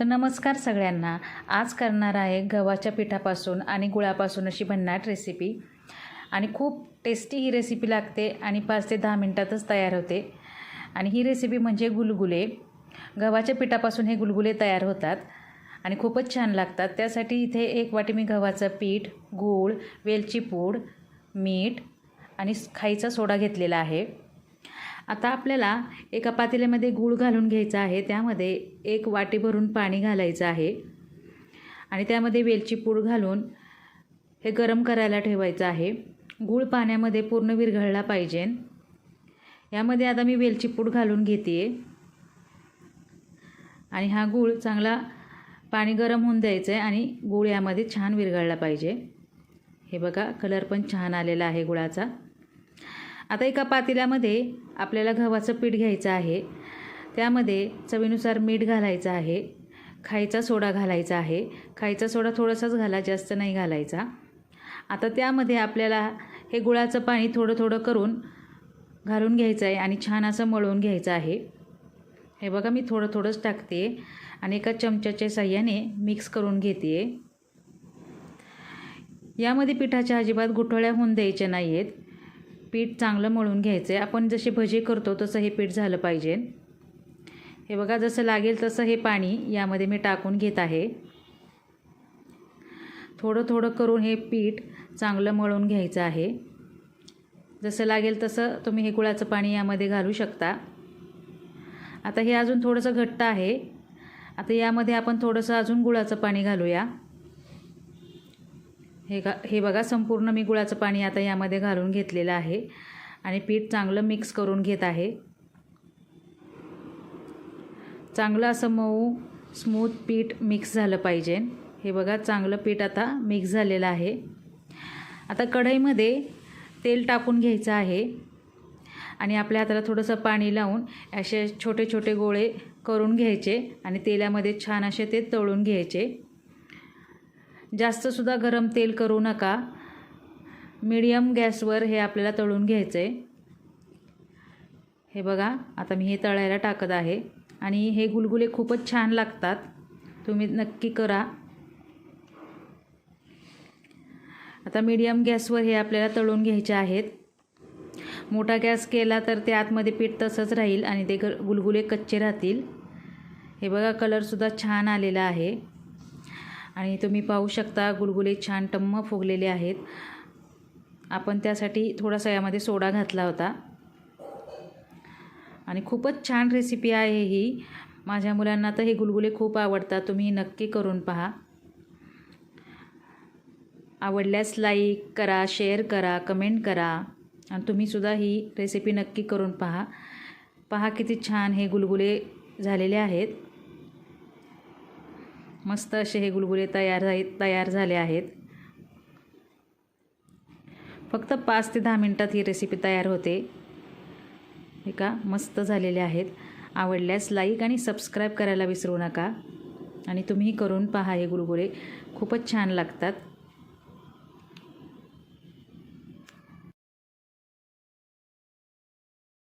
तर नमस्कार सगळ्यांना. आज करणार आहे गव्हाच्या पिठापासून आणि गुळापासून अशी भन्नाट रेसिपी आणि खूप टेस्टी ही रेसिपी लागते आणि पाच ते दहा मिनटातच तयार होते. आणि ही रेसिपी म्हणजे गुलगुले. गव्हाच्या पिठापासून हे गुलगुले तयार होतात आणि खूपच छान लागतात. त्यासाठी इथे एक वाटी मी गव्हाचं पीठ गूळ वेलची पूड मीठ आणि खायचा सोडा घेतलेला आहे. आता आपल्याला एका पातेल्यामध्ये गूळ घालून घ्यायचा आहे. त्यामध्ये एक वाटी भरून पाणी घालायचं आहे. आणि त्यामध्ये वेलची पूड घालून हे गरम करायला ठेवायचं आहे. गूळ पाण्यामध्ये पूर्ण विरघळला पाहिजे. यामध्ये आता मी वेलची पूड घालून घेते आणि हा गूळ चांगला पाणी गरम होऊन द्यायचं आहे आणि गूळ यामध्ये छान विरघळला पाहिजे. हे बघा कलर पण छान आलेला आहे गुळाचा. आता एका पातेल्यामध्ये आपल्याला गव्हाचं पीठ घ्यायचं आहे. त्यामध्ये चवीनुसार मीठ घालायचं आहे. खायचा सोडा घालायचा आहे. खायचा सोडा थोडासाच घाला जास्त नाही घालायचा. आता त्यामध्ये आपल्याला हे गुळाचं पाणी थोडं थोडं करून घालून घ्यायचं आहे आणि छान असं मळून घ्यायचं आहे. हे बघा मी थोडं थोडंच टाकते आणि एका चमच्याच्या साह्याने मिक्स करून घेते. यामध्ये पिठाच्या अजिबात गुठळ्या होऊन द्यायच्या नाही आहेत पीठ चांगलं मळून घ्यायचं आहे आपण जसे भजे करतो तसं हे पीठ झालं पाहिजे. हे बघा जसं लागेल तसं हे पाणी यामध्ये मी टाकून घेत आहे. थोडं थोडं करून हे पीठ चांगलं मळून घ्यायचं आहे. जसं लागेल तसं तुम्ही हे गुळाचं पाणी यामध्ये घालू शकता. आता हे अजून थोडंसं घट्ट आहे. आता यामध्ये आपण थोडंसं अजून गुळाचं पाणी घालूया. हे गा हे बघा संपूर्ण मी गुळाचं पाणी आता यामध्ये घालून घेतलेलं आहे. आणि पीठ चांगलं मिक्स करून घेत आहे. चांगलं असं मऊ स्मूथ पीठ मिक्स झालं पाहिजे. हे बघा चांगलं पीठ आता मिक्स झालेलं आहे. आता कढईमध्ये तेल टाकून घ्यायचं आहे. आणि आपल्या हाताला थोडंसं पाणी लावून असे छोटे छोटे गोळे करून घ्यायचे आणि तेलामध्ये छान असे ते तळून घ्यायचे. जास्तसुद्धा गरम तेल करू नका. मीडियम गॅसवर हे आपल्याला तळून घ्यायचं आहे हे बघा आता मी हे तळायला टाकत आहे. आणि हे गुलगुले खूपच छान लागतात. तुम्ही नक्की करा. आता मीडियम गॅसवर हे आपल्याला तळून घ्यायचे आहेत. मोठा गॅस केला तर ते आतमध्ये पीठ तसंच राहील आणि ते ग गुलगुले कच्चे राहतील. हे बघा कलरसुद्धा छान आलेला आहे. आणि तुम्ही पाहू शकता गुलगुले छान टम्म फुगलेले आहेत. आपण त्यासाठी थोडासा यामध्ये सोडा घातला होता. आणि खूपच छान रेसिपी आहे ही. माझ्या मुलांना तर हे गुलगुले खूप आवडतात. तुम्ही नक्की करून पहा. आवडल्यास लाईक करा शेअर करा कमेंट करा. आणि तुम्हीसुद्धा ही रेसिपी नक्की करून पहा. पहा किती छान हे गुलगुले झालेले आहेत. मस्त असे हे गुलगुले तयार तयार झाले आहेत. फक्त पाच ते दहा मिनटात ही रेसिपी तयार होते. हे का? मस्त झालेले आहेत. आवडल्यास लाईक आणि सबस्क्राईब करायला विसरू नका. आणि तुम्ही करून पहा हे गुलगुले खूपच छान लागतात.